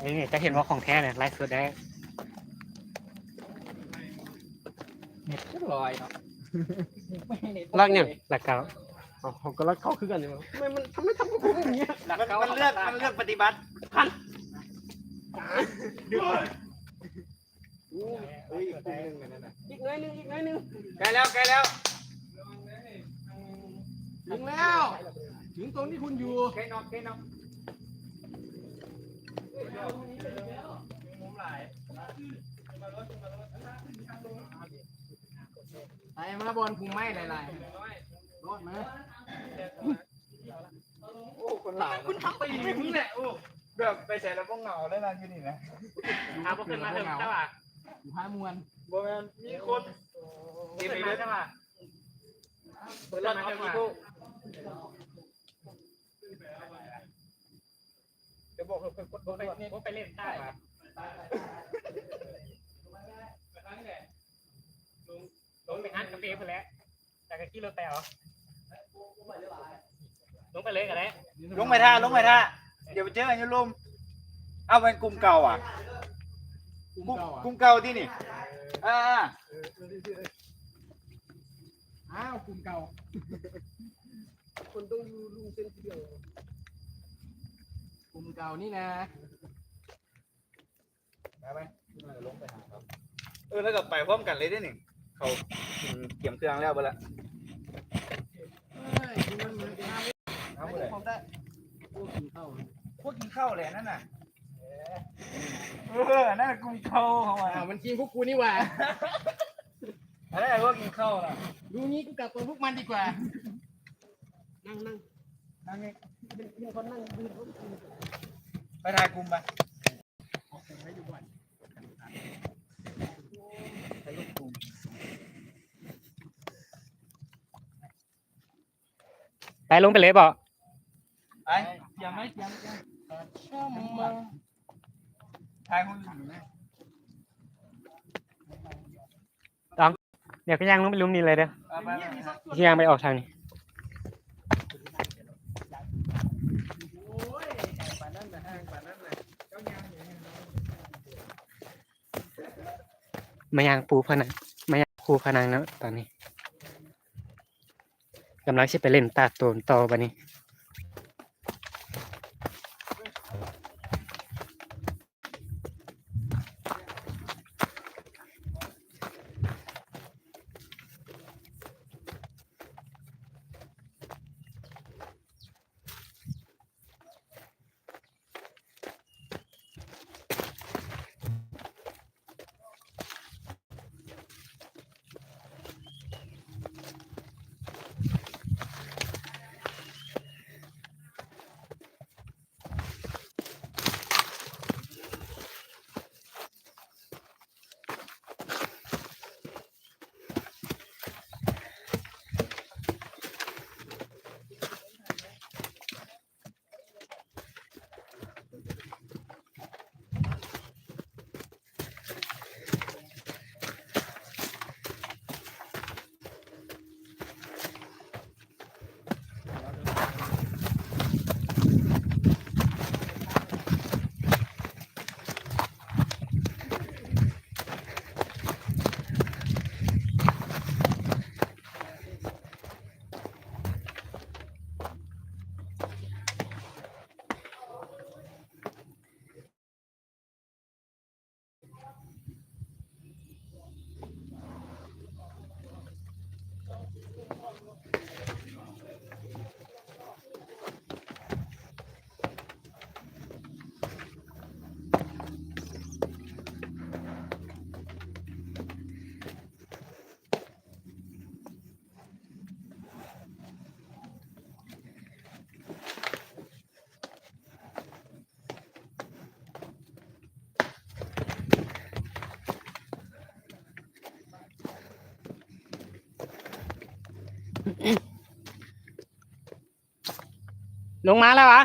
ไอ้นี่จะเห็นว่าของแท้เนี่ยไลฟ์สดได้ก็ลอยเนาะรักเนี่ยหลักเก่าเอาเขาก็รักเขาคือกันอยู่ทำไมมันทำไมทำกับผมอย่างเงี้ยมันมันเลือกมันเลือกปฏิบัติเฮ้ยอีกปุ่มหนึ่งอันนั้นน่ะอีกหน้อยหนึงอีกหน้อยหนึงใกล้แล้วใกล้แล้วถึงแล้ว ถึงตรงที่คุณอยู่ใกล้นอกใกล้นอกไปมาบอลพุงไม้หลายๆรอดไหมโอ้คนหลายคุณทำไปอย่างนี้แหละโอ้แบบไปใส่แล้วก็เหงาได้นานอยู่นี่นะถามว่าขึ้นมาเถอะใช่ป่ะอยู่ท้ายมวนบแมนมีคนเก็บไปเลยใช่ป่ะเปิดรถมาที่กูเดี๋ยวบอกคนคนคนไปนี่ผมไปเล่นใต้ป่ะลงไปฮันกาแฟไปแล้วแต่ก็กิโลแต่เหรอลงไปเลยกันแล้วลงไปท่าลงไปท่าเดี๋ยวไปเจอกันอยุลุมเอาเป็นกลุ่มเก่าอะกุ้งกลุ่มเก่าอะกลุ่มเก่าที่นี่อ่าอ้าวกลุ่มเก่าคนต้องอยู่ลุงเส้นทีเดียว กลุ่มเก่านี่นะไปไหมลงไปหาครับ เออแล้วก็ไปพร้อมกันเลยได้หนึ่งเขาอืมเกี่ยมเครื่องแล้วไปละเฮ้ยมันเหมือนกันเอาไปเลยพร้อมได้พวกกินข้าวพวกกินข้าวเลยนั่นน่ะเออนั่นน่ะกลุ่มเก่าเขาอะอ่ามันกินพวกกูนี่หว่าอันนั้นไอ้พวกกินข้าวน่ะดูงี้กูกลับตัวพวกมันดีกว่า นั่งนั่งนั่งนี่ เป็นเป็นคนนั่งดูเขากินไปถ่ายกลุ่มไปให้อยู่ก่อนถ่ายรูปกลุ่มไปลงไปเลยบ่ไปเตรียมไหมเตรียมเตรียมช่างมาถ่ายคนอื่นอยู่ไหมเดี๋ยวก็ย่างลงไปลุมนี้เลยเด้อไปไปไปที่ย่างไปออกทางนี้ โอ้ยไก่ป่านนั้นนะห้างป่านนั้นนะเจ้ายางอย่างนี้นะ มาย่างปูพนังมาย่างปูพนังเนาะตอนนี้กำลังจะไปเล่นตาโตนต่อบันนี้ ลงมาแล้ววะ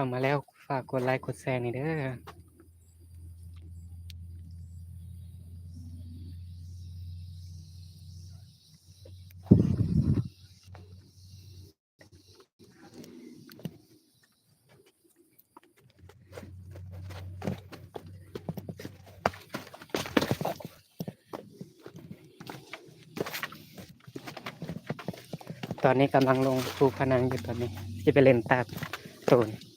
เข้ามาแล้วฝากกดไลค์กดแชร์หน่อยเด้อตอนนี้กำลังลงภูพนังอยู่ตอนนี้จะไปเล่นตาโตน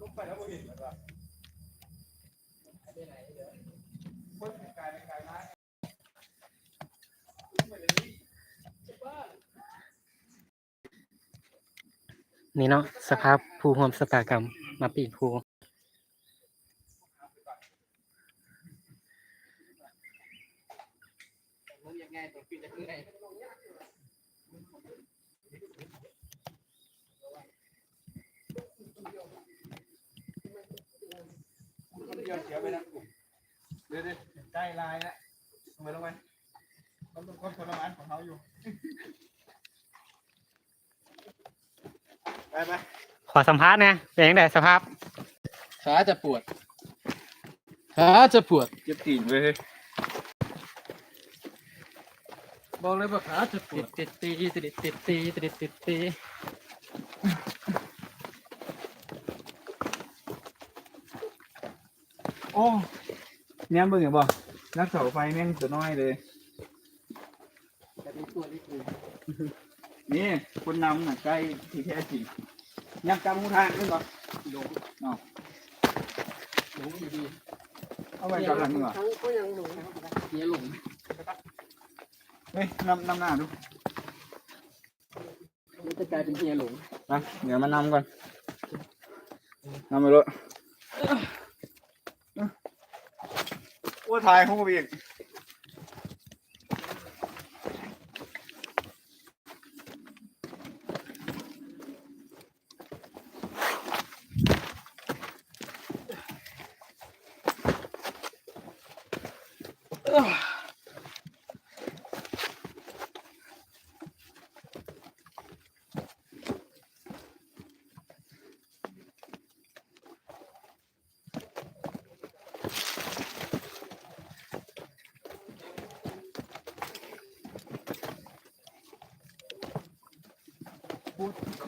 ลงไปแล้วบ่เห็นแล้วก็คนกายเป็นกลายมานี่เนาะสภาพภูห่วมสตากรรมมาปีกภู ลง ยังไงตัวปีนจะขึ้นไงคนเดียวเสียไปนะกลุ่มเดี๋ยวๆใกล้ลายแล้วลงไปลงไปเขาต้องคนคนละมันของเขาอยู่ ไปไปขอสัมภาษณ์นะเป็นยังไงสภาพ ขาจะปวด ขาจะปวด เจ็บตีนเว้ย บอกเลยว่าขาจะปวติดดติดตีติดติดตีติดติดตีโอ้เนี่ยเบิ่งอย่างบ่นักเสาไฟแม่งตัวน้อยเลย แต่เป็นตัวเล็กเลยนี่คนนำน่ะใกล้ที่แท้จริงยังจำหูทางนึงบ่หลงเนาะหลงอยู่ดีเอาไว้ก่อนหลังนึงบ่ทั้งก็ยังหลงเมียหลง เฮ้ยนำนำหน้าดูมันจะกลายเป็นเมียหลงไปเดี๋ยวมานำก่อนนำไปเลยโอ้ถ่ายหูไปอีก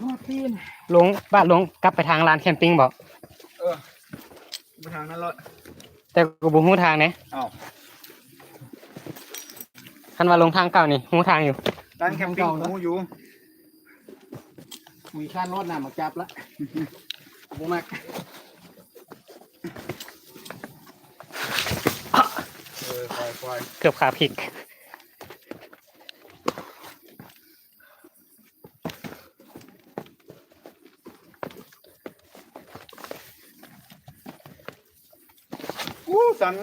คอตีนลงบ้านลงกลับไปทางลานแคมปิ้งบอกเออไปทางนั้นเลยแต่กูบ่ฮู้ทางเนี่ยอ้าวคันว่าลงทางเก่านี่ฮู้ทางอยู่ร้านแคมปิ้งหูอยู่มีข้านรถน้ำมาจับละบุมักเออควายควายเกือบขาพลิก อู้สัน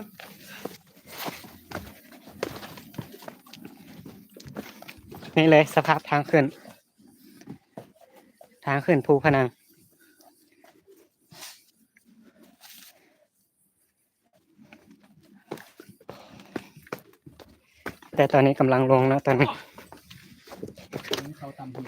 นี่เลยสภาพทางขึ้น ทางขึ้นภูพนัง แต่ตอนนี้กำลังลงแล้วตอนนี้ เขาตำหู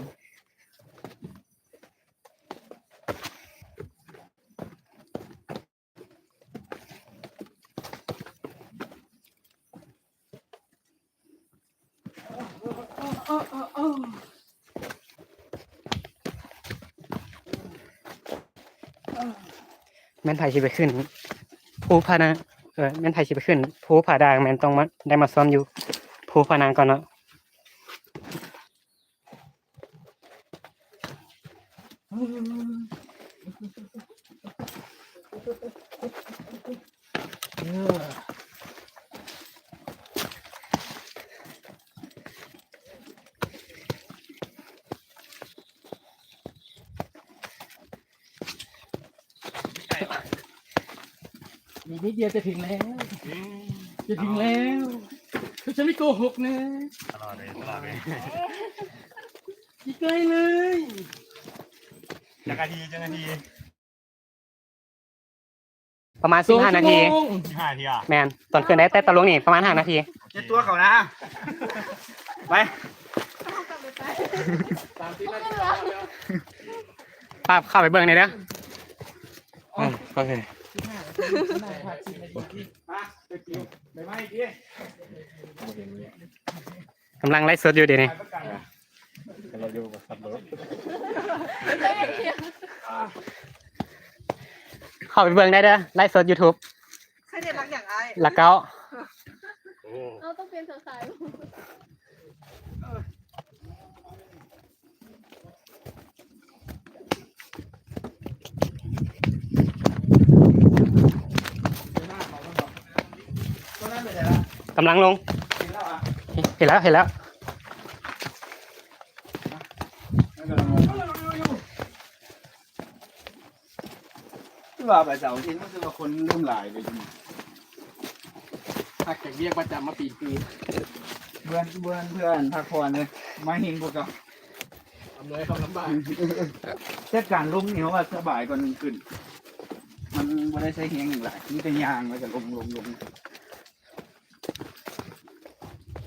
แม่นไผสิไปขึ้นภูพนังเออแม่นไผสิไปขึ้นภูผาดางแม่นต้องมาได้มาซ้อมอยู่ภูพนังก่อนเนาะ เออมีนิดเดียวจะถึงแล้ว จะถึงแล้วคือฉันไม่ โกหกนะตลอดเลยตลอดเลยอีกไกลเลยจังนาทีจังนาทีประมาณสอง15นาทีชั่วโมงห้าทีอะแมนตอนขึ้นได้แต่ตะลงนี่ประมาณ5นาทีเจ็ดตัวเขานะไปสามสิบนาทีแล้วแล้วภาพเข้าไปเบิ่งหน่อยเด้อโอเคสิบห้า นาทีน่าจะผ่านสิบนาทีมาไปกินไปไหมอีกทีกำลังไลฟ์สดอยู่เดี๋ยวนี้ไปประกันอะเราอยู่กับขับรถเข้าไปเบิ่งได้เด้อไลฟ์สด YouTube ใครเด็ดรักอย่างไอ้แล้วก็โอ้เราต้องเปลี่ยนห็นเธอขายบ่ตัวนั้นเป็นไงล่ะ กำลังลงกินแล้วอะเห็นแล้วเห็นแล้วคือว่าไปเสาร์อาที่มันคือว่าคนเริ่มหลายไปจริงหักจากเรียกประจำมาปีปีเพื่อนเพื่อนเพื่อนพักผ่อนเลยมาเฮงพวกเราทำเลยความลำบากเช่การลุ่มนี่เขาว่าสบายกว่านี้ขึ้น มันไม่ได้ใช้เฮงอย่างไรนี่เป็นยางแล้วก็ลงลงลง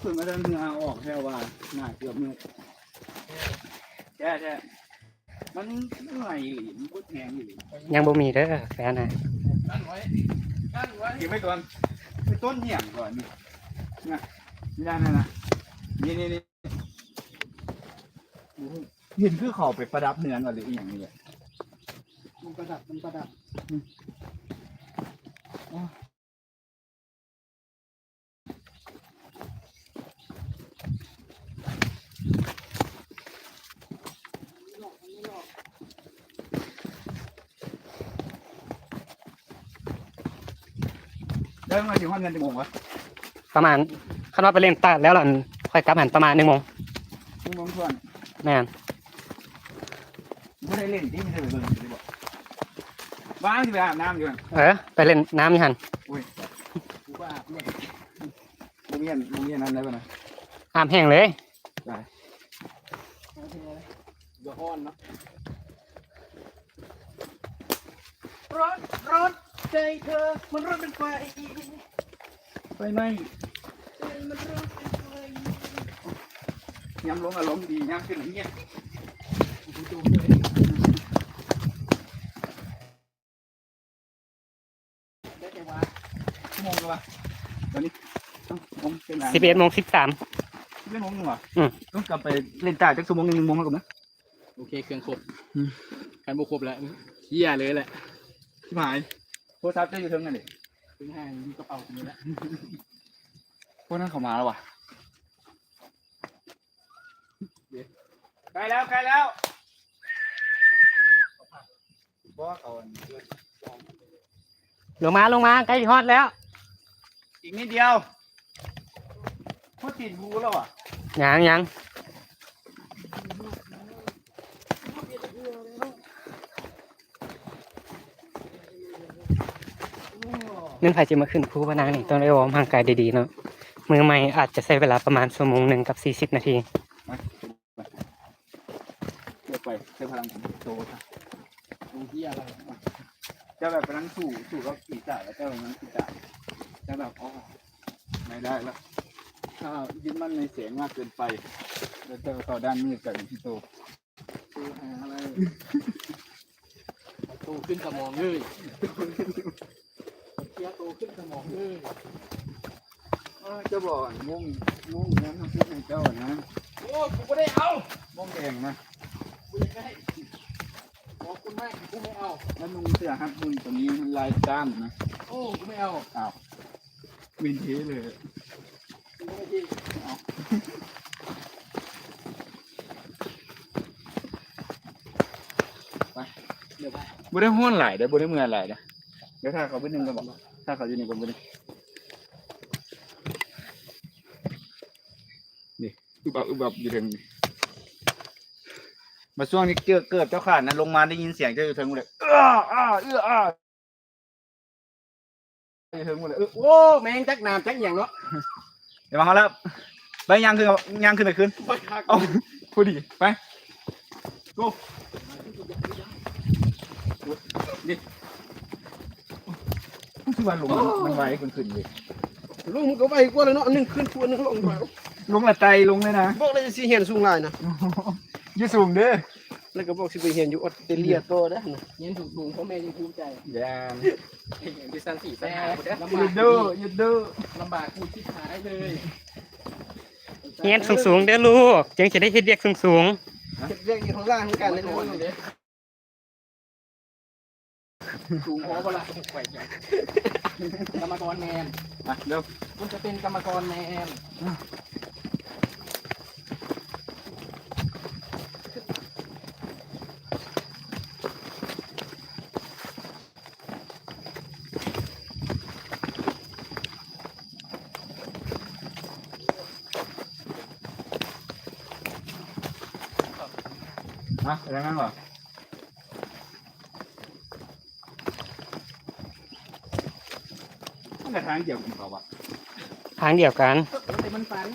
เพิ่งมาเดินเนื้อออกแค่ว่าหน้าเกือบมือแช่แช่มันเหนื่อยหรือมันพุดแหงหรือยังบ่มีเด้อแฟนนะกั้นไว้กั้นไว้เก็บไว้ก่อนไปต้นเหี่ยงก่อนนี่นะไม่ได้นะนะนี่นี่นี่เห็นคือเขาไปประดับเนื้อก่อนหรืออีกอย่างนี้มันประดับมันประดับ เดินมาถึงห้องเงินจะโมงวะประมาณคันว่าไปเล่นตาดแล้วหล่อนค่อยกลับหันประมาณหนึ่งโมงชั่วโมงส่วนแม่นไม่ได้เล่นที่ไม่ได้ไปเบิ่งเลยบอกบ้านที่ไปอาบน้ำอยู่นั่นเออไปเล่นน้ำอยู่หันอุ้ยกูก็อาบด้วยโรงเรียนโรงเรียนนั้นได้ป่ะนะอาบแห้งเลยเดี๋ยวอ้อนเนาะร้อนร้อน ใจเธอ มันร้อนเป็นไฟ ไฟไหม้ใจมันร้อนเป็นไฟย้ำลงอารมณ์ดีย้ำขึ้นเงี้ยกูจูบเลยได้แต่ว่าชั่วโมงเลยวะตอนนี้ต้องโมงเป็นไงสิบเอ็ดโมงสิบสามเล่นโมงหนึ่งวะอืมต้องกลับไปเล่นตาจักชั่วโมงหนึ่งโมงแล้วกันนะโอเคเครื่องครบอืมการบุครบแล้วเฮียเลยแหละที่หมาย โทรศัพท์จะอยู่เทิงกันดิถึงห้างมีกระเป๋าตรงนี้แล้วพวกนั้นเขามาแล้ววะใกล้แล้วใกล้แล้วบอกเอาอันนี้ด้วยลงมาลงมาใกล้ฮอดแล้วอีกนิดเดียวพอติดบูแล้วอะยังยัง นื่นไผจะมาขึ้นภูพนางนี่ต้องได้วอร์มร่างกายดีๆเนาะมือใหม่อาจจะใช้เวลาประมาณชั่วโมงหนึ่งกับสี่สิบนาทีเดี๋ยวไปใช้พลังของโตครับตรงเฮียอะไรจะแบบพลังสู่สู่ก็ขี่จ่ายแล้วก็พลังขี่จ่ายจะแบบอ๋อไม่ได้แล้วถ้ายึดมั่นในเสียงมากเกินไปแล้วจะต่อด้านมืดกับพี่โตคือหาอะไรโตขึ้นสมองเลย ยโตขึ้นสมองเลยเออจะบอกอะม่วงม่วงนั้นทำให้ในเจ้านะโอ้กูไม่ได้เอาม่วงแดงนะกูยังได้บอกคุณไม่กูไม่เอาแล้วนุ่งเสื้อฮักบุญตัวนี้มันลายก้านนะโอ้กูไม่เอาอ้าววินเทจเลยกูไม่ดีเอาเดี๋ยวไปบ่ได้ห้วนหลายได้อบ่ได้เมื่อยหลายเด้อเดี๋ยวถ้าเขาไปหนึ่งก็บอก ถ้าเขาอยู่นี่ก็บ่ได้นี่อึบอับอึบอับอยู่ถึงนี่มาช่วงนี้เกิดเกิดเจ้าขาดนะลงมาได้ยินเสียงเจ้าอยู่ถึงหมดเลยเอ้ออ้าเอื้ออ้าอยู่ถึงหมดเลยเออโอ้แมงจักน้ำจักอย่างเนาะเดี๋ยวมาเขาแล้วไปย่างขึ้นเอาย่างขึ้นไปขึ้นไปคักเอาพอดีไปกูนี่ที่ วันลงมันมันไวขึ้นขึ้นเลยลุงก็ไปกว่าเลยเนาะอันหนึงขึ้นตัวหนึงลงไปลงละไตลงเลยนะบอกเลยสิเห็นสูงหลายนะอยืดสูงเด้อแล้วก็บอกสิไปเห็นอยู่ออสเตรเลียโตได้อนะเย็นถูกถูกเพราะแม่ยังภูมิใจอย่าอย่างดิสันสี่แปดลำหบายุกดดูหยุดดูลำบากกูที่หายเลยเฮียนสูงๆเด้อลูกจึงจะได้เฮ็ดเรียกสูงเฮ็ดเรื่องอยู่ข้างล่างของกันเลยโอ้นะยเด้ สูงพอเปล่าไหวยังกรรมกรแมนอะเร็วคุณจะเป็นกรรมกรแมนอะอะไรงั้นเหรอมันกระ ทางเกี่ยวกับเขาวะทางเดียวกันแต่มันฟัน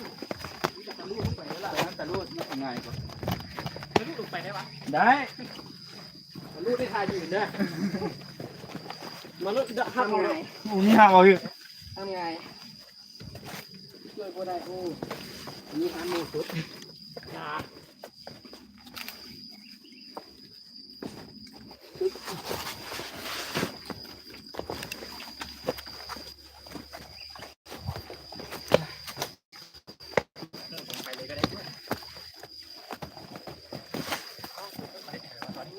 จะทะลุลงไปแล้วล่ะแต่นั้นแต่รูดไม่ง่ายกว่าทะลุลงไปได้ปะได้ทะลุได้ทายยืนได้มันรถดะหักทำไงโอ้นี่ห้ามเอาอยู่ทำไงช่วยกูได้กูมีหันมือสุดอย่า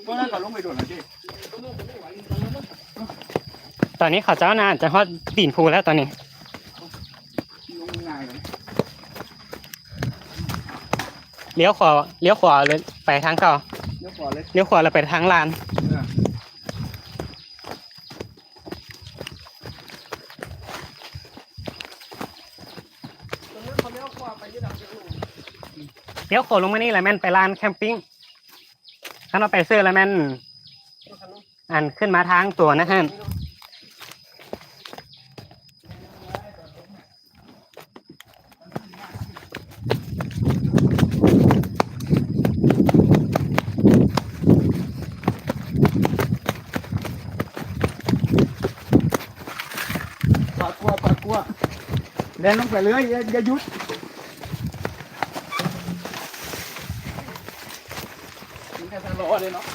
เพราะนั้นก็ลงไปโดดหน่อยสิ ตอนนี้เขาเจ้านาจะฮอดตีนภูแล้วตอนนี้ลงง่ายเลยเลี้ยวขวาเลี้ยวขวาเลยไปทางเก่าเดี๋ยวก่อนเลยเลี้ยวขวาแล้วไปทางลานเออตอนนั้นเขาเลี้ยวขวาไปยี่ดับเจ้าเลี้ยวขวาลงมานี่แหละแม่นไปลานแคมปิ้งถ้าเราไปเสื้อแล้วแม่นอันขึ้นมาทางตัวนะฮะ ปากกลัวปากกลัวเดินลงไปเลยอย่าอย่าหยุดมีแค่ทะลุเลยเนาะ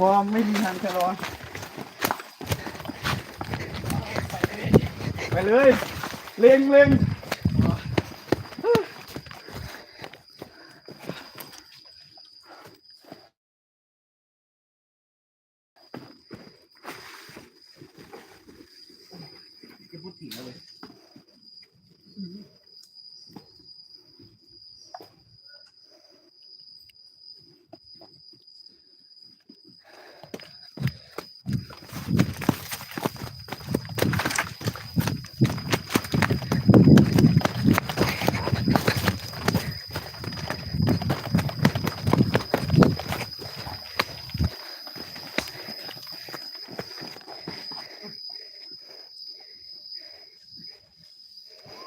มองไม่มีทางชะลอไปเลย เล็งเล็ง